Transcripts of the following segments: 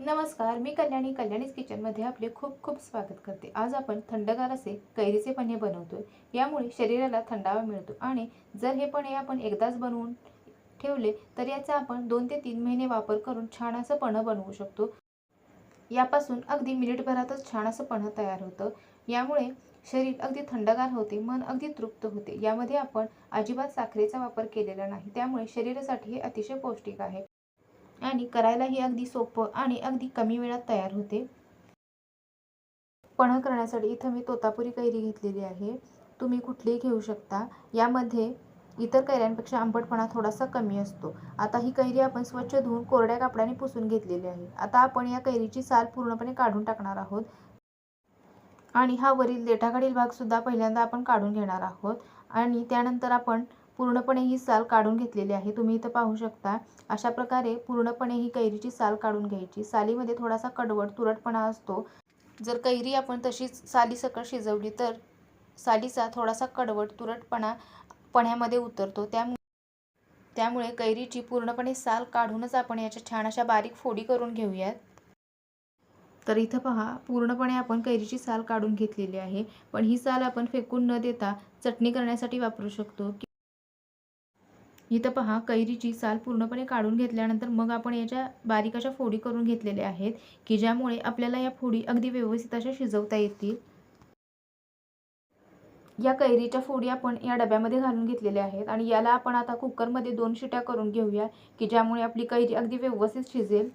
नमस्कार मी कल्याणी कल्याणीच किचनमध्ये आपले खूप खूप स्वागत करते. आज आपण थंडगार असे कैरीचे पन्हे बनवतोय. यामुळे शरीराला थंडावा मिळतो आणि जर हे पन्हे आपण एकदाच बनवून ठेवले तर याचा आपण दोन ते तीन महिने वापर करून छान असं पणं बनवू शकतो. यापासून अगदी मिनिटभरातच छान असं पणं तयार होतं. यामुळे शरीर अगदी थंडगार होते मन अगदी तृप्त होते. यामध्ये आपण अजिबात साखरेचा वापर केलेला नाही. त्यामुळे शरीरासाठी हे अतिशय पौष्टिक आहे. आणि करायलाही अगदी सोपं आणि अगदी कमी वेळात तयार होते. पन्हं करण्यासाठी इथं मी तोतापुरी कैरी घेतलेली आहे. तुम्ही कुठलीही घेऊ शकता. यामध्ये इतर कैऱ्यांपेक्षा आंबटपणा थोडासा कमी असतो. आता ही कैरी आपण स्वच्छ धुवून कोरड्या कापडाने पुसून घेतलेली आहे. आता आपण या कैरीची साल पूर्णपणे काढून टाकणार आहोत. आणि हा वरील देठाकडील भागसुद्धा पहिल्यांदा आपण काढून घेणार आहोत. आणि त्यानंतर आपण पूर्णपणे ही साल काढून घेतलेली आहे. तुम्ही इथं पाहू शकता अशा प्रकारे पूर्णपणे ही कैरीची साल काढून घ्यायची. सालीमध्ये थोडासा कडवट तुरटपणा असतो. जर कैरी आपण तशीच सालीसकट शिजवली तर सालीचा थोडासा कडवट तुरटपणा पण्यामध्ये उतरतो. त्यामुळे त्यामुळे कैरीची पूर्णपणे साल काढूनच आपण याच्या छान अशा बारीक फोडी करून घेऊयात. तर इथं पहा पूर्णपणे आपण कैरीची साल काढून घेतलेली आहे. पण ही साल आपण फेकून न देता चटणी करण्यासाठी वापरू शकतो. इथं पहा कैरीची साल पूर्णपणे काढून घेतल्यानंतर मग आपण याच्या बारीक अशा फोडी करून घेतलेल्या आहेत की ज्यामुळे आपल्याला या फोडी अगदी व्यवस्थित अशा शिजवता येतील. या कैरीच्या फोडी आपण या डब्यामध्ये घालून घेतलेल्या आहेत आणि याला आपण आता कुकरमध्ये दोन शिट्या करून घेऊया की ज्यामुळे आपली कैरी अगदी व्यवस्थित शिजेल.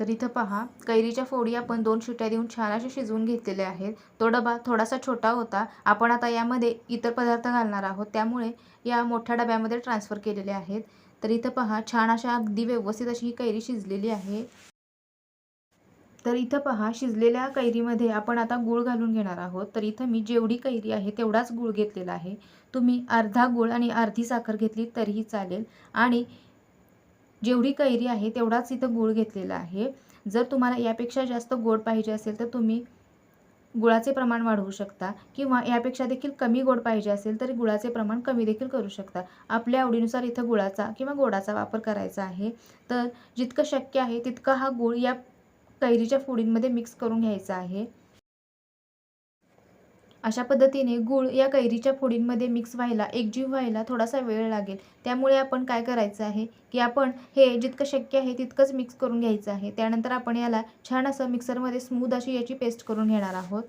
तर इथं पहा कैरीच्या फोडी आपण दोन शिट्या देऊन छान असे शिजवून घेतलेले आहेत. तो डबा थोडासा छोटा होता. आपण आता यामध्ये इतर पदार्थ घालणार आहोत. त्यामुळे या मोठ्या डब्यामध्ये ट्रान्सफर केलेले आहेत. तर इथं पहा छान अशा अगदी व्यवस्थित अशी ही कैरी शिजलेली आहे. तर इथं पहा शिजलेल्या कैरीमध्ये आपण आता गूळ घालून घेणार आहोत. तर इथं मी जेवढी कैरी आहे तेवढाच गूळ घेतलेला आहे. तुम्ही अर्धा गूळ आणि अर्धी साखर घेतली तरीही चालेल. आणि जेवढी कैरी आहे तेवढाच इथं गूळ घेतलेला आहे. जर तुम्हाला यापेक्षा जास्त गोड पाहिजे असेल तर तुम्ही गुळाचे प्रमाण वाढवू शकता. किंवा यापेक्षा देखील कमी गोड पाहिजे असेल तर गुळाचे प्रमाण कमी देखील करू शकता. आपल्या आवडीनुसार इथं गुळाचा किंवा गोडाचा वापर करायचा आहे. तर जितकं शक्य आहे तितका हा गूळ या कैरीच्या फोडींमध्ये मिक्स करून घ्यायचा आहे. अशा पद्धतीने गूळ या कैरीच्या फोडींमध्ये मिक्स व्हायला एकजीव व्हायला थोडासा वेळ लागेल. त्यामुळे आपण काय करायचं आहे की आपण हे जितकं शक्य आहे तितकंच मिक्स करून घ्यायचं आहे. त्यानंतर आपण याला छान असं मिक्सरमध्ये स्मूद अशी याची पेस्ट करून घेणार आहोत.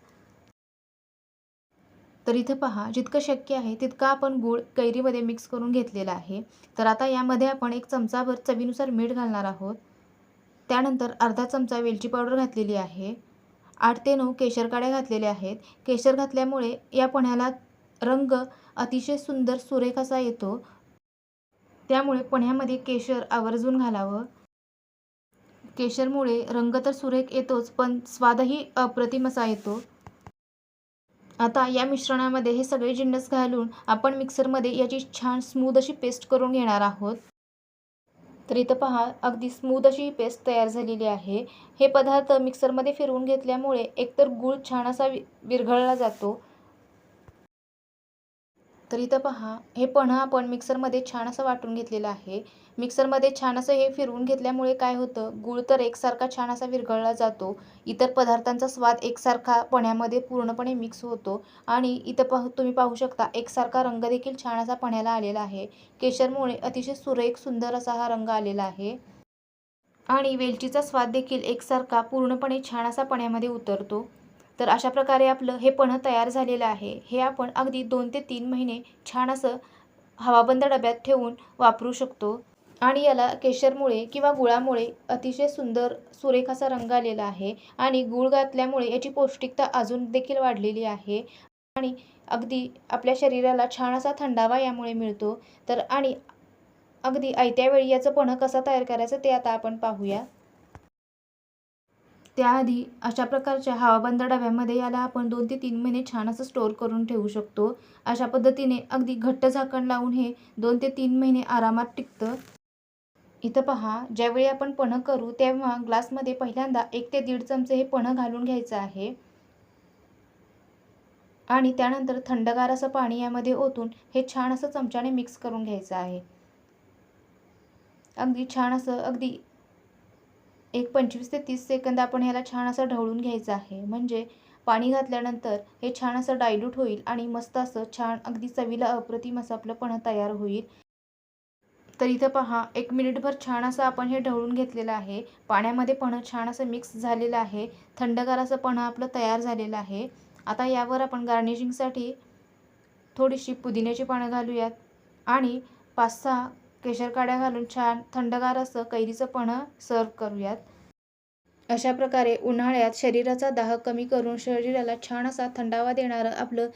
तर इथं पहा जितकं शक्य आहे तितकं आपण गूळ कैरीमध्ये मिक्स करून घेतलेला आहे. तर आता यामध्ये आपण एक चमचाभर चवीनुसार मीठ घालणार आहोत. त्यानंतर अर्धा चमचा वेलची पावडर घातलेली आहे. आठ ते नऊ केशर काड्या घातलेल्या आहेत. केशर घातल्यामुळे या पण्याला रंग अतिशय सुंदर सुरेख असा येतो. त्यामुळे पण्यामध्ये केशर आवर्जून घालावं. केशरमुळे रंग तर सुरेख येतोच पण स्वादही अप्रतिम असा येतो. आता या मिश्रणामध्ये हे सगळे जिन्नस घालून आपण मिक्सरमध्ये याची छान स्मूद अशी पेस्ट करून घेणार आहोत. तर इथं पहा अगदी स्मूद अशी ही पेस्ट तयार झालेली आहे. हे पदार्थ मिक्सरमध्ये फिरवून घेतल्यामुळे एकतर गूळ छान असा वि विरघळला जातो. तर इथं पहा हे पन्हं आपण मिक्सरमध्ये छान असं वाटून घेतलेलं आहे. मिक्सरमध्ये छान असं हे फिरवून घेतल्यामुळे काय होतं गूळ तर एकसारखा छान असा विरघळला जातो. इतर पदार्थांचा स्वाद एकसारखा पण्यामध्ये पूर्णपणे मिक्स होतो. आणि इथं पाहू तुम्ही पाहू शकता एकसारखा रंग देखील छान असा पण्याला आलेला आहे. केशरमुळे अतिशय सुरेख सुंदर असा हा रंग आलेला आहे. आणि वेलचीचा स्वाद देखील एकसारखा पूर्णपणे छान असा पण्यामध्ये उतरतो. तर अशा प्रकारे आपलं हे पन्हं तयार झालेलं आहे. हे आपण अगदी दोन ते तीन महिने छान असं हवाबंद डब्यात ठेवून वापरू शकतो. आणि याला केशरमुळे किंवा गुळामुळे अतिशय सुंदर सुरेख असा रंग आलेला आहे आणि गूळ घातल्यामुळे याची पौष्टिकता अजून देखील वाढलेली आहे. आणि अगदी आपल्या शरीराला छान असा थंडावा यामुळे मिळतो. तर आणि अगदी आयत्या वेळी याचं पणं कसं तयार करायचं ते आता आपण पाहूया. त्याआधी अशा प्रकारच्या हवाबंद डब्यामध्ये याला आपण दोन ते तीन महिने छान असं स्टोअर करून ठेवू शकतो. अशा पद्धतीने अगदी घट्ट झाकण लावून हे दोन ते तीन महिने आरामात टिकतं. इथं पहा ज्यावेळी आपण पणं करू तेव्हा ग्लासमध्ये पहिल्यांदा एक ते दीड चमचे हे पणं घालून घ्यायचं आहे. आणि त्यानंतर थंडगार असं पाणी यामध्ये ओतून हे छान असं चमच्याने मिक्स करून घ्यायचं आहे. अगदी छान असं अगदी एक पंचवीस ते तीस सेकंद आपण ह्याला छान असं ढवळून घ्यायचं आहे. म्हणजे पाणी घातल्यानंतर हे छान असं डायल्यूट होईल आणि मस्त असं छान अगदी चवीला अप्रतिम असं आपलं पण तयार होईल. तर इथं पहा एक मिनिटभर छान असं आपण हे ढवळून घेतलेलं आहे. पाण्यामध्ये पण छान असं मिक्स झालेलं आहे. थंडगार असं पण आपलं तयार झालेलं आहे. आता यावर आपण गार्निशिंगसाठी थोडीशी पुदिन्याची पानं घालूयात. आणि पाच सहा केशर काड्या घालून छान थंडगार असं कैरीचं पन्हं सर्व करूयात. अशा प्रकारे उन्हाळ्यात शरीराचा दाह कमी करून शरीराला छान असा थंडावा देणारं आपलं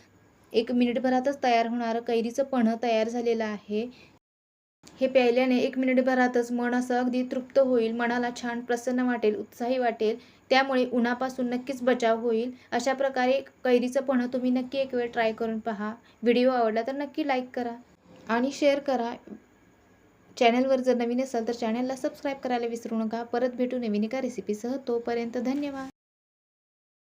एक मिनिटभरातच तयार होणारं कैरीचं पण तयार झालेलं आहे. हे प्यायल्याने एक मिनिटभरातच मन असं अगदी तृप्त होईल मनाला छान प्रसन्न वाटेल उत्साही वाटेल. त्यामुळे उन्हापासून नक्कीच बचाव होईल. अशा प्रकारे कैरीचं पन्हं तुम्ही नक्की एक वेळ ट्राय करून पहा. व्हिडिओ आवडला तर नक्की लाईक करा आणि शेअर करा. चॅनलवर जर नवीन असाल तर चॅनलला सबस्क्राईब करायला विसरू नका. परत भेटू नवीन एका रेसिपीसह तोपर्यंत धन्यवाद.